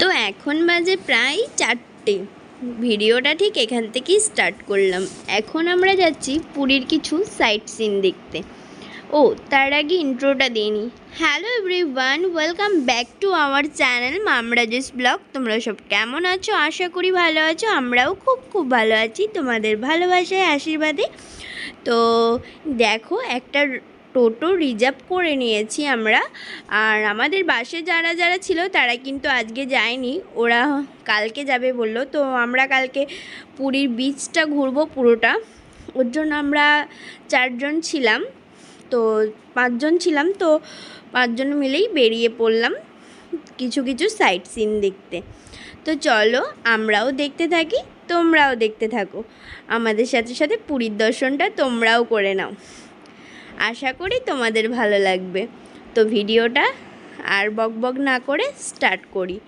তো এখন বাজে প্রায় চারটে। ভিডিওটা ঠিক এখান থেকেই স্টার্ট করলাম। এখন আমরা যাচ্ছি পুরীর কিছু সাইট সিন দেখতে। ও, তার আগে ইন্ট্রোটা দিইনি hello everyone welcome back to our channel মামরাজেস blog তোমরা সব কেমন আছো? আশা করি ভালো আছো। আমরাও খুব খুব ভালো আছি। তোমাদের ভালোবাসায়, আশীর্বাদে। তো দেখো, একটা টোটো রিজার্ভ করে নিয়েছি আমরা। আর আমাদের বাসে যারা যারা ছিল তারা কিন্তু আজকে যায়নি। ওরা কালকে যাবে বলল। তো আমরা কালকে পুরীর বিচটা ঘুরবো পুরোটা। ওর জন্য আমরা চারজন ছিলাম। তো পাঁচজন ছিলাম। তো পাঁচজন মিলেই বেরিয়ে পড়লাম কিছু কিছু সাইট সিন দেখতে। তো চলো আমরাও দেখতে থাকি, তোমরাও দেখতে থাকো। আমাদের সাথে সাথে পুরীর দর্শনটা তোমরাও করে নাও। আশা করি তোমাদের ভালো লাগবে। তো ভিডিওটা আর বক বক না করে স্টার্ট করি।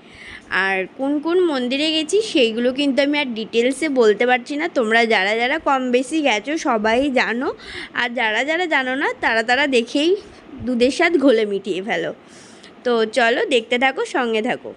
আর কোন কোন মন্দিরে গেছি সেইগুলো কিন্তু আমি আর ডিটেলসে বলতে পারছি না। তোমরা যারা যারা কম বেশি গেছো সবাই জানো। আর যারা যারা জানো না, তারা তারা দেখেই দুধের স্বাদ ঘোলে মিটিয়ে ফেলো। তো চলো দেখতে থাকো, সঙ্গে থাকো।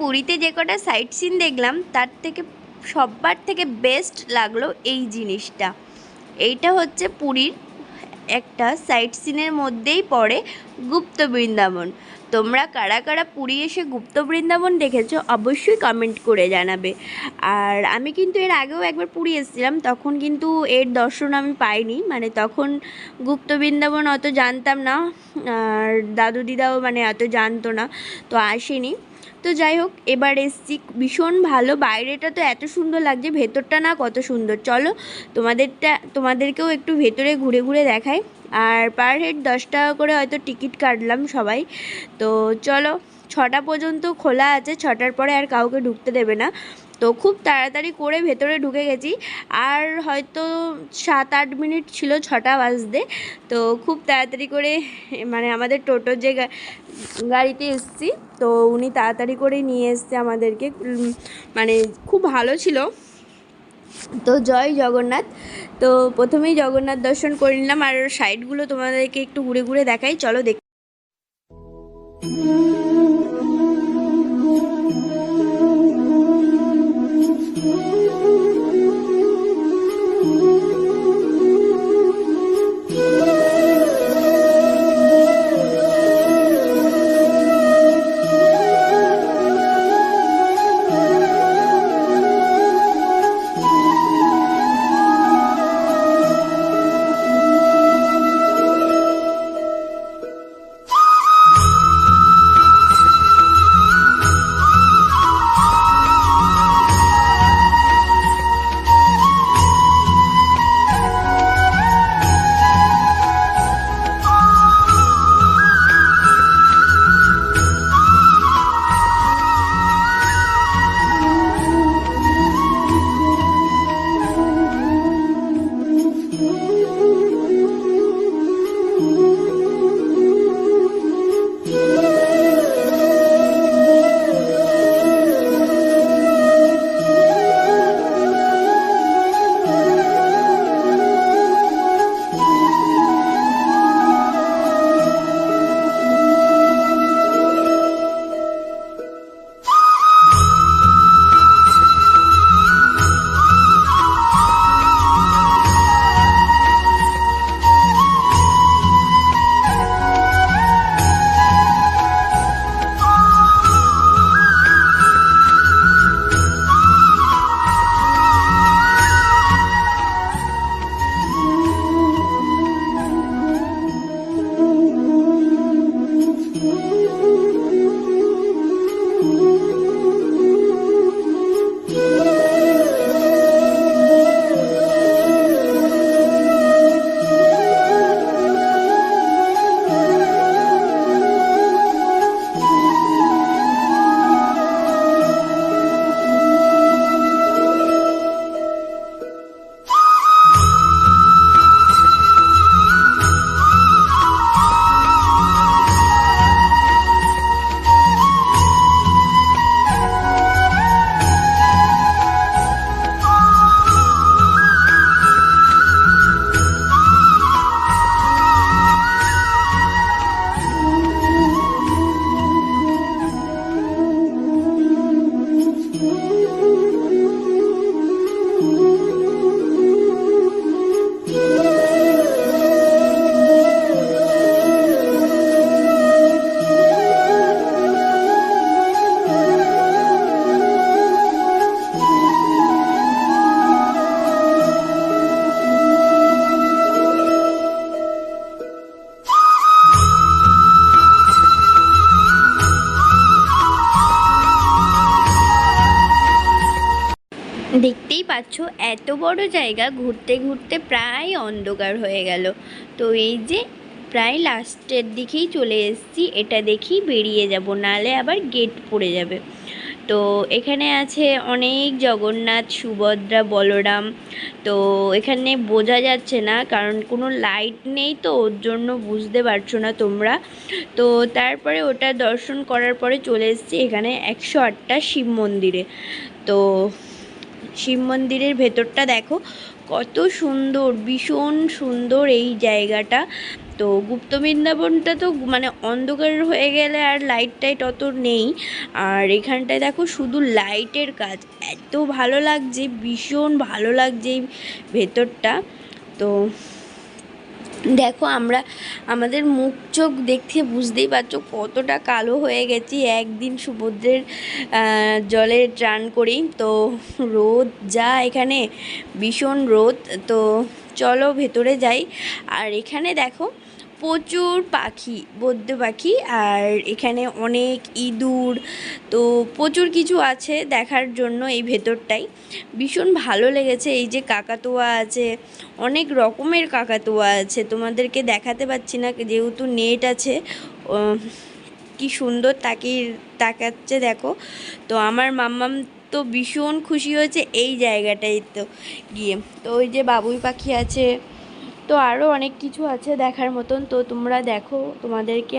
পুরীতে যে কটা সাইট সিন দেখলাম, তার থেকে সবার থেকে বেস্ট লাগল এই জিনিসটা। এইটা হচ্ছে পুরীর একটা সাইট সিনের মধ্যেই পড়ে গুপ্ত বৃন্দাবন। তোমরা কারা কারা পুরী এসে গুপ্ত বৃন্দাবন দেখেছ, অবশ্যই কমেন্ট করে জানাবে। আর আমি কিন্তু এর আগেও একবার পুরী এসেছিলাম, তখন কিন্তু এর দর্শন আমি পাইনি। মানে তখন গুপ্ত বৃন্দাবন অত জানতাম না, আর দাদু দিদাও মানে এত জানতো না, তো আসেনি। তো যাই হোক, এবার এসছি। ভীষণ ভালো, বাইরেটা তো এত সুন্দর লাগছে, ভেতরটা না কত সুন্দর। চলো, তোমাদেরটা, তোমাদেরকেও একটু ভেতরে ঘুরে ঘুরে দেখায় আর পার হেড দশ টাকা করে হয়তো টিকিট কাটলাম সবাই। তো চলো, ছটা পর্যন্ত খোলা আছে, ছটার পরে আর কাউকে ঢুকতে দেবে না। তো খুব তাড়াতাড়ি করে ভেতরে ঢুকে গেছি। আর হয়তো সাত আট মিনিট ছিল, ছটা বাজতে। তো খুব তাড়াতাড়ি করে মানে আমাদের টোটোর যে গাড়িতে এসেছি, তো উনি তাড়াতাড়ি করে নিয়ে এসছে আমাদেরকে। মানে খুব ভালো ছিল। তো জয় জগন্নাথ। তো প্রথমেই জগন্নাথ দর্শন করে নিলাম। আর সাইডগুলো তোমাদেরকে একটু ঘুরে ঘুরে দেখাই। চলো দেখ পাচ্ছ, এত বড় জায়গা ঘুরতে ঘুরতে প্রায় অন্ধকার হয়ে গেল। তো এই যে প্রায় লাস্টের দিকেই চলে এসেছি, এটা দেখেই বেরিয়ে যাব, নালে আবার গেট পড়ে যাবে। তো এখানে আছে অনেক জগন্নাথ, সুভদ্রা, বলরাম। তো এখানে বোঝা যাচ্ছে না, কারণ কোনো লাইট নেই তো, ওর জন্য বুঝতে পারছ না তোমরা। তো তারপরে ওটা দর্শন করার পরে চলে এসেছি এখানে একশো আটটা শিব মন্দিরে। তো শিব মন্দিরের ভেতরটা দেখো। কত সুন্দর, ভীষণ সুন্দর এই জায়গাটা। তো গুপ্ত বৃন্দাবনটা তো মানে অন্ধকার হয়ে গেলে আর লাইট টাইট অত নেই। আর এখানটায় দেখো শুধু লাইটের কাজ। এত ভালো লাগছে, ভীষণ ভালো লাগছে এই ভেতরটা। তো দেখো আমরা, আমাদের মুখ, চোখ দেখতে বুঝতেই পারছ কতটা কালো হয়ে গেছি। একদিন সমুদ্রের জলে চান করি, তো রোদ যা এখানে, ভীষণ রোদ। তো চলো ভেতরে যাই। আর এখানে দেখো প্রচুর পাখি বদ্য পাখি, আর এখানে অনেক ইঁদুর, তো প্রচুর কিছু আছে দেখার জন্য এই ভেতরটাই। ভীষণ ভালো লেগেছে এই যে কাকাতোয়া আছে, অনেক রকমের কাকাতোয়া আছে, তোমাদেরকে দেখাতে পাচ্ছি না যেহেতু নেট আছে কি সুন্দর তাকিয়ে তাকাচ্ছে দেখো। তো আমার মাম্মাম তো ভীষণ খুশি হয়েছে এই জায়গাটাই তো গিয়ে। তো ওই যে বাবুই পাখি আছে তো আরও অনেক কিছু আছে দেখার মতন। তো তোমরা দেখো তোমাদেরকে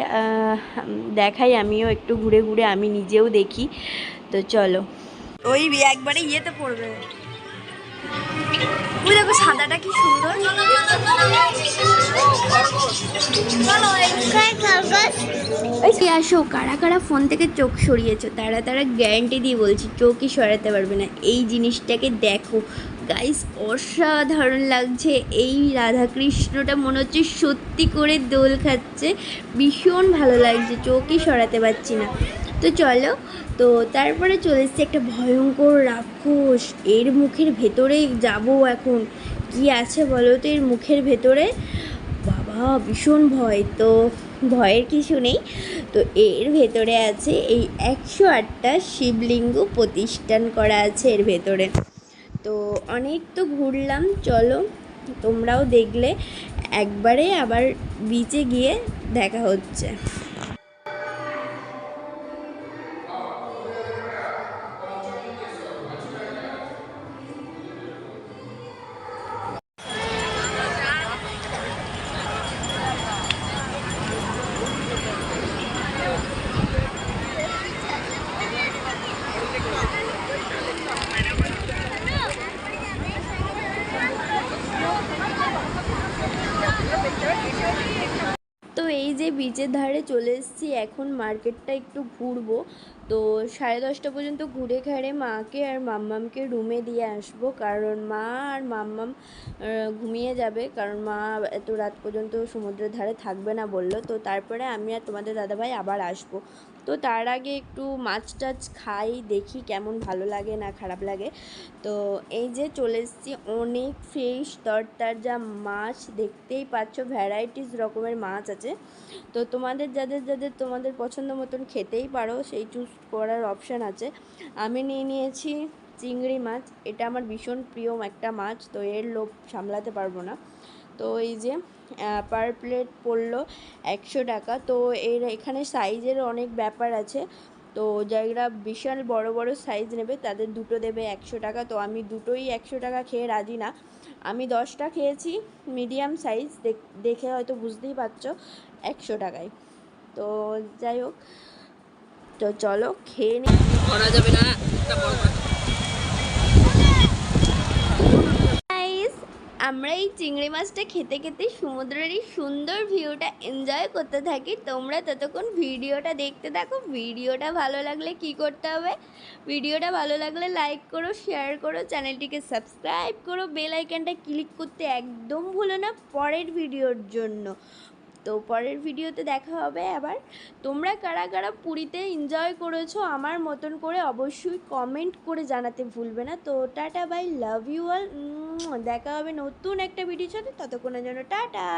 দেখাই আমিও একটু ঘুরে ঘুরে আমি নিজেও দেখি। তো চলো। ওই একবারে ইয়েতে পড়বে। ওই দেখো সাদাটা কি সুন্দর। আসো কারা কারা ফোন থেকে চোখ সরিয়েছো? তারা তারা গ্যারান্টি দিয়ে বলছি চোখই সরাতে পারবে না। এই জিনিসটাকে দেখো। গাইস অসাধারণ লাগছে। এই রাধাকৃষ্ণটা মনে হচ্ছে সত্যি করে দোল খাচ্ছে। ভীষণ ভালো লাগছে, চোখই সরাতে পারছি না। তো চলো, তো তারপরে চলে এসছে একটা ভয়ঙ্কর রাক্ষস। এর মুখের ভেতরে যাব এখন। কি আছে বলো তো এর মুখের ভেতরে? বাবা, ভীষণ ভয়। তো ভয়ের কিছু নেই। তো এর ভেতরে আছে এই একশো আটটা শিবলিঙ্গ প্রতিষ্ঠান করা আছে এর ভেতরে। তো অনেক তো ঘুরলাম চলো। তোমরাও দেখলে একবারে আবার বিচে গিয়ে দেখা হচ্ছে। বিচের ধারে চলে এসেছি। এখন মার্কেটটা একটু ঘুরবো। তো সাড়ে দশটা পর্যন্ত ঘুরে ঘাড়ে মাকে আর মাম্মামকে রুমে দিয়ে আসব। কারণ মা আর মাম্মাম ঘুমিয়ে যাবে। কারণ মা এত রাত পর্যন্ত সমুদ্রের ধারে থাকবে না বলল। তো তারপরে আমি আর তোমাদের দাদাভাই আবার আসব। তো তার আগে একটু মাছ টাছ খাই, দেখি কেমন ভালো লাগে না খারাপ লাগে। তো এই যে চলে এসেছি অনেক ফ্রেশ যা মাছ, দেখতেই পাচ্ছ ভ্যারাইটিস রকমের মাছ আছে। তো তোমাদের, যাদের যাদের তোমাদের পছন্দ মতন খেতেই পারো, সেই চুজ করার অপশান আছে। আমি নিয়ে নিয়েছি চিংড়ি মাছ, এটা আমার ভীষণ প্রিয় একটা মাছ, তো এর লোভ সামলাতে পারব না। তো এই যে পার প্লেট পড়ল একশো টাকা, তো এর এখানে সাইজের অনেক ব্যাপার আছে। তো যারা বিশাল বড় বড় সাইজ নেবে, তাদের দুটো দেবে একশো টাকা, তো আমি দুটোই একশো টাকা খেয়ে রাজি না। আমি দশটা খেয়েছি মিডিয়াম সাইজ দেখে হয়তো বুঝতেই পারছ, একশো টাকায়। তো যাই হোক, তো চলো, খেয়ে নিই করা যাবে না এটা বড় কথা। গাইস আমরা এই চিংড়ি মাছটা খেতে খেতে সমুদ্রের এই সুন্দর ভিউটা এনজয় করতে থাকি। তোমরা ততক্ষণ ভিডিওটা দেখতে থাকো। ভিডিওটা ভালো লাগলে কি করতে হবে? ভিডিওটা ভালো লাগলে লাইক করো শেয়ার করো চ্যানেলটিকে সাবস্ক্রাইব করো। বেল আইকনটা ক্লিক করতে একদম ভুলো না পরের ভিডিওর জন্য। তো পরের ভিডিওতে দেখা হবে আবার। তোমরা কারা কারা পুরীতে এনজয় করেছ আমার মতন করে অবশ্যই কমেন্ট করে জানাতে ভুলবে না। তো tata bye love you all দেখা হবে নতুন একটা ভিডিওর সাথে। ততক্ষণের জন্য টাটা।